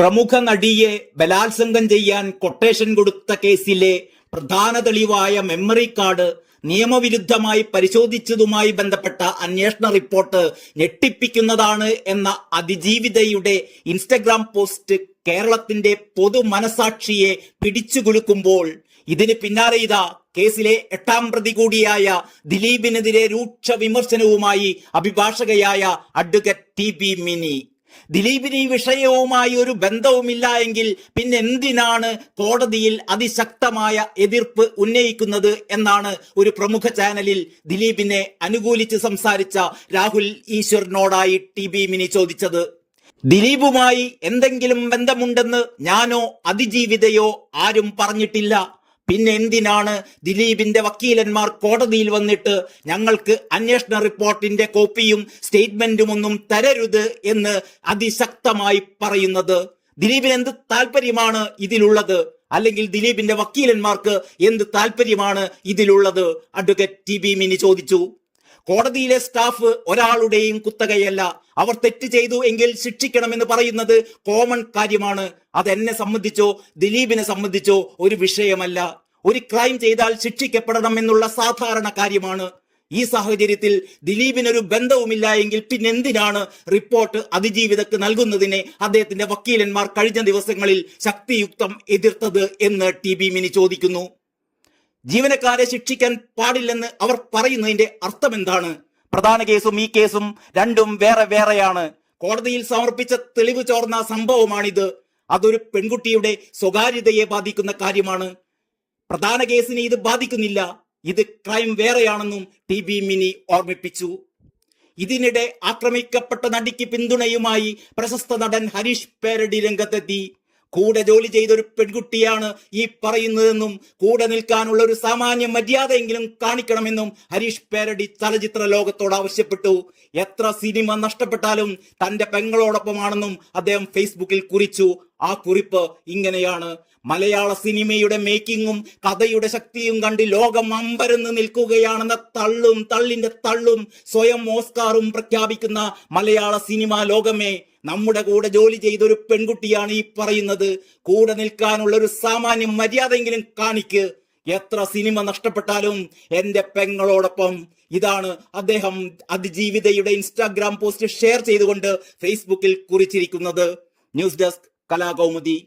പ്രമുഖ നടിയെ ബലാത്സംഗം ചെയ്യാൻ കൊട്ടേഷൻ കൊടുത്ത കേസിലെ പ്രധാന തെളിവായ മെമ്മറി കാർഡ് നിയമവിരുദ്ധമായി പരിശോധിച്ചതുമായി ബന്ധപ്പെട്ട അന്വേഷണ റിപ്പോർട്ട് ഞെട്ടിപ്പിക്കുന്നതാണ് എന്ന അതിജീവിതയുടെ ഇൻസ്റ്റഗ്രാം പോസ്റ്റ് കേരളത്തിന്റെ പൊതു മനസാക്ഷിയെ പിടിച്ചുകുലുക്കുമ്പോൾ ഇതിന് പിന്നാലെ ഇതാ കേസിലെ എട്ടാം പ്രതി കൂടിയായ ദിലീപിനെതിരെ രൂക്ഷ വിമർശനവുമായി അഭിഭാഷകയായ അഡ്വക്കേറ്റ് ടി ബി മിനി. ദിലീപിന് ഈ വിഷയവുമായി ഒരു ബന്ധവുമില്ല എങ്കിൽ പിന്നെന്തിനാണ് കോടതിയിൽ അതിശക്തമായ എതിർപ്പ് ഉന്നയിക്കുന്നത് എന്നാണ് ഒരു പ്രമുഖ ചാനലിൽ ദിലീപിനെ അനുകൂലിച്ച് സംസാരിച്ച രാഹുൽ ഈശ്വറിനോടായി ടി ബി മിനി ചോദിച്ചത്. ദിലീപുമായി എന്തെങ്കിലും ബന്ധമുണ്ടെന്ന് ഞാനോ അതിജീവിതയോ ആരും പറഞ്ഞിട്ടില്ല. പിന്നെ എന്തിനാണ് ദിലീപിന്റെ വക്കീലന്മാർ കോടതിയിൽ വന്നിട്ട് ഞങ്ങൾക്ക് അന്വേഷണ റിപ്പോർട്ടിന്റെ കോപ്പിയും സ്റ്റേറ്റ്മെന്റും ഒന്നും തരരുത് എന്ന് അതിശക്തമായി പറയുന്നത്? ദിലീപിന് എന്ത് താല്പര്യമാണ് ഇതിലുള്ളത്? അല്ലെങ്കിൽ ദിലീപിന്റെ വക്കീലന്മാർക്ക് എന്ത് താല്പര്യമാണ് ഇതിലുള്ളത്? അഡ്വക്കേറ്റ് ടി ബി മിനി ചോദിച്ചു. കോടതിയിലെ സ്റ്റാഫ് ഒരാളുടെയും കുത്തകയല്ല. അവർ തെറ്റ് ചെയ്തു എങ്കിൽ ശിക്ഷിക്കണമെന്ന് പറയുന്നത് കോമൺ കാര്യമാണ്. അതെന്നെ സംബന്ധിച്ചോ ദിലീപിനെ സംബന്ധിച്ചോ ഒരു വിഷയമല്ല. ഒരു ക്രൈം ചെയ്താൽ ശിക്ഷിക്കപ്പെടണം എന്നുള്ള സാധാരണ കാര്യമാണ്. ഈ സാഹചര്യത്തിൽ ദിലീപിനൊരു ബന്ധവുമില്ല എങ്കിൽ പിന്നെന്തിനാണ് റിപ്പോർട്ട് അതിജീവിതക്ക് നൽകുന്നതിനെ അദ്ദേഹത്തിന്റെ വക്കീലന്മാർ കഴിഞ്ഞ ദിവസങ്ങളിൽ ശക്തിയുക്തം എതിർത്തത് എന്ന് ടി ബി മിനി ചോദിക്കുന്നു. ജീവനക്കാരെ ശിക്ഷിക്കാൻ പാടില്ലെന്ന് അവർ പറയുന്നതിന്റെ അർത്ഥം എന്താണ് പ്രധാന കേസും ഈ കേസും രണ്ടും വേറെ വേറെയാണ്. കോടതിയിൽ സമർപ്പിച്ച തെളിവ് ചോർന്ന സംഭവമാണിത്. അതൊരു പെൺകുട്ടിയുടെ സ്വകാര്യതയെ ബാധിക്കുന്ന കാര്യമാണ്. പ്രധാന കേസിനെ ഇത് ബാധിക്കുന്നില്ല. ഇത് ക്രൈം വേറെയാണെന്നും ടി ബി മിനി ഓർമ്മിപ്പിച്ചു. ഇതിനിടെ ആക്രമിക്കപ്പെട്ട നടിക്ക് പിന്തുണയുമായി പ്രശസ്ത നടൻ ഹരീഷ് പേരടി രംഗത്തെത്തി. കൂടെ ജോലി ചെയ്ത ഒരു പെൺകുട്ടിയാണ് ഈ പറയുന്നതെന്നും കൂടെ നിൽക്കാനുള്ള ഒരു സാമാന്യ മര്യാദയെങ്കിലും കാണിക്കണമെന്നും ഹരീഷ് പേരടി ചലച്ചിത്ര ലോകത്തോട് ആവശ്യപ്പെട്ടു. എത്ര സിനിമ നഷ്ടപ്പെട്ടാലും തന്റെ പെങ്ങളോടൊപ്പമാണെന്നും അദ്ദേഹം ഫേസ്ബുക്കിൽ കുറിച്ചു. ആ കുറിപ്പ് ഇങ്ങനെയാണ്. മലയാള സിനിമയുടെ മേക്കിങ്ങും കഥയുടെ ശക്തിയും കണ്ട് ലോകം അമ്പരന്ന് നിൽക്കുകയാണെന്ന തള്ളും തള്ളിന്റെ തള്ളും സ്വയം ഓസ്കാറും പ്രഖ്യാപിക്കുന്ന മലയാള സിനിമാ ലോകമേ നമ്മുടെ കൂടെ ജോലി ചെയ്ത ഒരു പെൺകുട്ടിയാണ് ഈ പറയുന്നത്. കൂടെ നിൽക്കാനുള്ള ഒരു സാമാന്യ മര്യാദയെങ്കിലും കാണിക്ക്. എത്ര സിനിമ നഷ്ടപ്പെട്ടാലും എന്റെ പെങ്ങളോടൊപ്പം ഇതാണ് അദ്ദേഹം അതിജീവിതയുടെ ഇൻസ്റ്റാഗ്രാം പോസ്റ്റ് ഷെയർ ചെയ്തുകൊണ്ട് ഫേസ്ബുക്കിൽ കുറിച്ചിരിക്കുന്നത്. News desk Kalakaumudi.